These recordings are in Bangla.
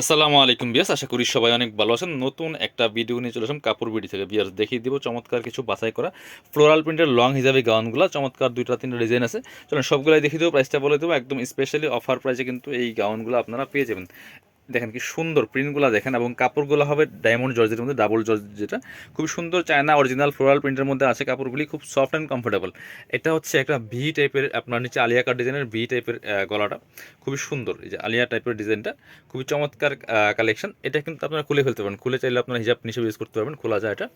আসসালামু আলাইকুম বিয়াস আশা করি সবাই অনেক ভালো আছেন। নতুন একটা ভিডিও নিয়ে চলে আসলাম কাপড় বিডি থেকে। বিয়াস দেখিয়ে দিব চমৎকার কিছু বাছাই করা ফ্লোরাল প্রিন্টের লং হিসাবে গাউনগুলো। চমৎকার দুইটা তিনটা ডিজাইন আছে। চলুন সবগুলাই দেখিয়ে দেবো প্রাইসটা বলে দেবো। একদম স্পেশালি অফার প্রাইসে কিন্তু এই গাউনগুলো আপনারা পেয়ে যাবেন। দেখেন কি সুন্দর প্রিন্টগুলো দেখেন এবং কাপড়গুলো হবে ডায়মন্ড জর্জের মধ্যে ডাবল জর্জ যেটা। খুব সুন্দর চায়না অরিজিনাল ফ্লোরাল প্রিন্টের মধ্যে আছে কাপড়গুলি, খুব সফট অ্যান্ড কমফোর্টেবল এটা হচ্ছে একটা ভি টাইপের আপনার নিচে আলিয়া কাট ডিজাইনের ভি টাইপের গলাটা। খুবই সুন্দর, এই যে আলিয়া টাইপের ডিজাইনটা খুবই চমৎকার কালেকশন এটা কিন্তু আপনারা খুলে ফেলতে পারেন খুলে চাইলে আপনারা হিজাব হিসেবে ইউজ করতে পারবেন, খোলা যায় এটা।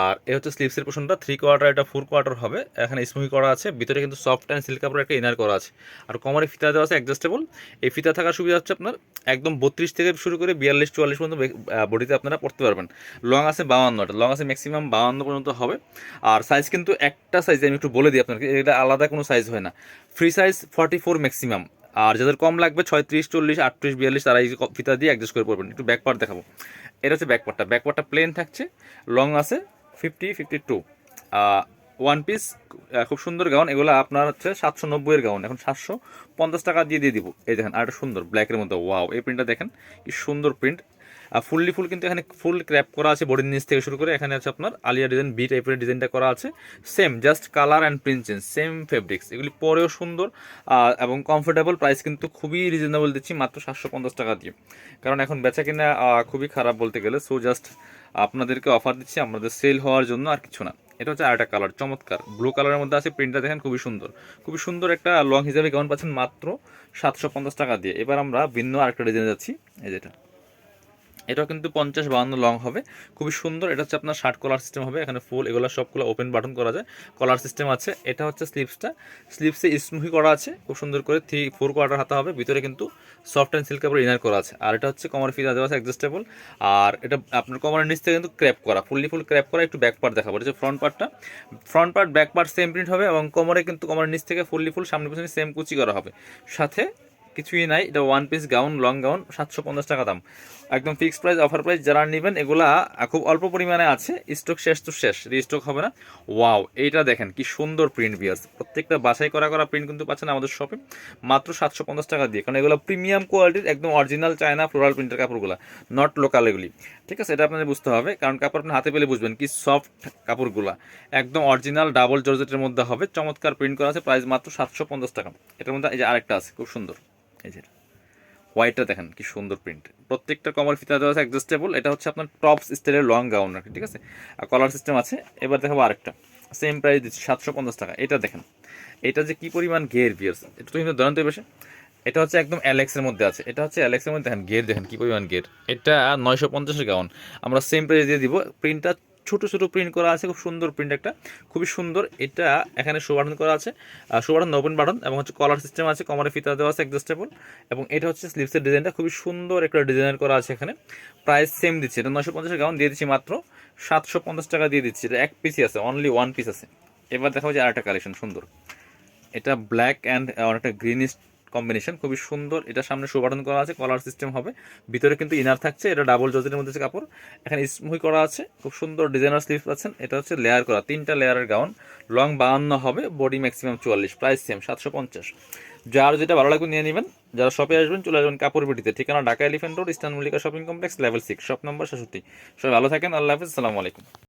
আর এ হচ্ছে স্লিভসের পোর্শনটা থ্রি কোয়ার্টার এটা ফোর কোয়ার্টার হবে। এখানে স্মুহি করা আছে। ভিতরে কিন্তু সফট অ্যান্ড সিল্ক কাপড়ের একটা ইনার করা আছে। আর কমারে ফিতা দেওয়া আছে অ্যাডজাস্টেবল এই ফিতা থাকার সুবিধা হচ্ছে আপনার, একদম বত্রিশ থেকে শুরু করে বিয়াল্লিশ, চুয়াল্লিশ পর্যন্ত বডিতে আপনারা পড়তে পারবেন। লং আছে বাউান্নটা, লং আছে ম্যাক্সিমাম বাউান্ন পর্যন্ত হবে। আর সাইজ কিন্তু একটা সাইজ আমি একটু বলে দিই আপনাকে, এটা আলাদা কোনো সাইজ হয় না। Free size forty four maximum আর যাদের কম লাগবে ছয়ত্রিশ, চল্লিশ, আটত্রিশ, বিয়াল্লিশ, তারা এই ফিতা দিয়ে অ্যাডজাস্ট করে পড়বেন। একটু ব্যাক পার্ট দেখাবো। এটা হচ্ছে ব্যাক পার্টটা ব্যাক পার্টটা প্লেন থাকছে লং আছে fifty fifty two one piece খুব সুন্দর গাউন। এগুলো আপনার হচ্ছে সাতশো নব্বইয়ের গাউন। এখন সাতশো পঞ্চাশ টাকা দিয়ে দিয়ে দিব। এই দেখেন, আর সুন্দর ব্ল্যাকের মধ্যে। ওয়াও এই প্রিন্টটা দেখেন, কি সুন্দর প্রিন্ট আর ফুললি ফুল কিন্তু এখানে ফুল ক্র্যাপ করা আছে বডির নিচ থেকে শুরু করে। এখানে আছে আপনার আলিয়া ডিজাইন বি টাইপের ডিজাইনটা করা আছে। Same just colour and print change same fabrics এগুলি পরেও সুন্দর এবং কমফোর্টেবল প্রাইস কিন্তু খুবই রিজনেবল দিচ্ছি, মাত্র সাতশো পঞ্চাশ টাকা দিয়ে। কারণ এখন বেচা কিনা খুবই খারাপ বলতে গেলে। সো জাস্ট আপনাদেরকে অফার দিচ্ছি আপনাদের সেল হওয়ার জন্য আর কিছু না। এটা হচ্ছে আরেকটা কালার চমৎকার। ব্লু কালারের মধ্যে আছে প্রিন্টটা দেখেন, খুবই সুন্দর। খুবই সুন্দর একটা লং হিসাবে কেমন পাচ্ছেন মাত্র সাতশো পঞ্চাশ টাকা দিয়ে। এবার আমরা ভিন্ন আরেকটা ডিজাইন যাচ্ছি। এই যেটা এটাও কিন্তু পঞ্চাশ বাউন্ন লং হবে। খুবই সুন্দর। এটা হচ্ছে আপনার শার্ট কলার সিস্টেম হবে। এখানে ফুল এগুলো সবগুলো ওপেন বাটন করা যায়। কলার সিস্টেম আছে। এটা হচ্ছে স্লিপসটা স্লিপসে স্মুহি করা আছে। খুব সুন্দর করে থ্রি ফোর কোয়ার্টার হাতা হবে। ভিতরে কিন্তু সফট অ্যান্ড সিল্ক কাপড় ইনার করা আছে। আর এটা হচ্ছে কমার ফিতা দেওয়া আছে অ্যাডজাস্টেবল আর এটা আপনার কমারের নিচ থেকে কিন্তু ক্র্যাপ করা। ফুললি ফুল ক্র্যাপ করা। একটু ব্যাক পার্ট দেখাবো। এটা ফ্রন্ট পার্টটা front part back part same print হবে এবং কমরে কিন্তু কমারের নিচ থেকে ফুললি ফুল সামনে পিছনে সেম কুচি করা হবে। সাথে কিছুই নাই। এটা one piece gown long gown সাতশো পঞ্চাশ টাকা দাম। একদম ফিক্সড প্রাইস অফার প্রাইস যারা নেবেন, এগুলা খুব অল্প পরিমাণে আছে। স্টক শেষ তো শেষ রিস্টক হবে না। ওয়াও এইটা দেখেন, কি সুন্দর প্রিন্ট বিয়ার্স প্রত্যেকটা বাছাই করা করা প্রিন্ট কিন্তু পাচ্ছেন আমাদের শপে মাত্র সাতশো পঞ্চাশ টাকা দিয়ে। কারণ এগুলো প্রিমিয়াম কোয়ালিটির একদম অরিজিনাল চায়না ফ্লোরাল প্রিন্টের কাপড়গুলো নট লোকাল এগুলি। ঠিক আছে, এটা আপনাদের বুঝতে হবে। কারণ কাপড় আপনি হাতে পেলে বুঝবেন কি সফট কাপড়গুলো। একদম অরিজিনাল ডাবল জর্জেটের মধ্যে হবে। চমৎকার প্রিন্ট করা আছে প্রাইস মাত্র সাতশো পঞ্চাশ টাকা। এটার মধ্যে এই যে আরেকটা আছে, খুব সুন্দর। এই যে হোয়াইটটা দেখেন, কি সুন্দর প্রিন্ট প্রত্যেকটা কমার ফিতা দেওয়া আছে অ্যাডজাস্টেবল এটা হচ্ছে আপনার টপস স্টাইলের লং গাউন রাখি ঠিক আছে? আর কলার সিস্টেম আছে, এবার দেখাবো আরেকটা। সেম প্রাইস দিচ্ছি, সাতশো পঞ্চাশ টাকা। এটা দেখেন, এটা যে কি পরিমাণ গের বিয়ার্স এটা তো কিন্তু দরান্ত বেশি এটা হচ্ছে একদম অ্যালেক্সের মধ্যে আছে। এটা হচ্ছে অ্যালেক্সের মধ্যে, দেখেন গের দেখেন, কী পরিমাণ গের এটা নয়শো পঞ্চাশের গাউন আমরা সেম প্রাইস দিয়ে দিব প্রিন্টটা ছোট ছোট প্রিন্ট করা আছে, খুব সুন্দর প্রিন্ট একটা। খুবই সুন্দর। এটা এখানে শো বাটন করা আছে। শো বাটন ওপেন বাটন এবং হচ্ছে কলার সিস্টেম আছে কমারে ফিতা দেওয়া আছে অ্যাডজাস্টেবল এবং এটা হচ্ছে স্লিভসের ডিজাইনটা খুবই সুন্দর একটা ডিজাইন করা আছে এখানে। প্রাইস সেম দিচ্ছে। এটা নশো পঞ্চাশের গাউন দিয়ে দিচ্ছি মাত্র সাতশো পঞ্চাশ টাকা দিয়ে দিচ্ছি। এটা এক পিসই আছে অনলি ওয়ান পিস আছে। এবার দেখা যায় আরেকটা কালেকশন সুন্দর। এটা ব্ল্যাক অ্যান্ড অনেকটা গ্রিনিশ কম্বিনেশন খুবই সুন্দর। এটা সামনে সুবাটন করা আছে কলার সিস্টেম হবে। ভিতরে কিন্তু ইনার থাকছে, এটা ডাবল জজের মধ্যে কাপড়, এখানে স্মুই করা আছে। খুব সুন্দর ডিজাইনার স্লিভ পাচ্ছেন। এটা হচ্ছে লেয়ার করা, তিনটা লেয়ারের গাউন লং বাহান্ন হবে বডি ম্যাক্সিমাম চুয়াল্লিশ প্রাইস সেম সাতশো পঞ্চাশ। যার যেটা ভালো লাগবে নিয়ে নেবেন। যারা শপে আসবেন, চলে আসবেন কাপড় বিটিতে। ঠিকানা Dhaka Elephant Road, Eastern Mallika shopping complex level six shop number সাতষট্টি সবাই ভালো থাকেন, আল্লাহ হাফিজ, আসসালামু আলাইকুম।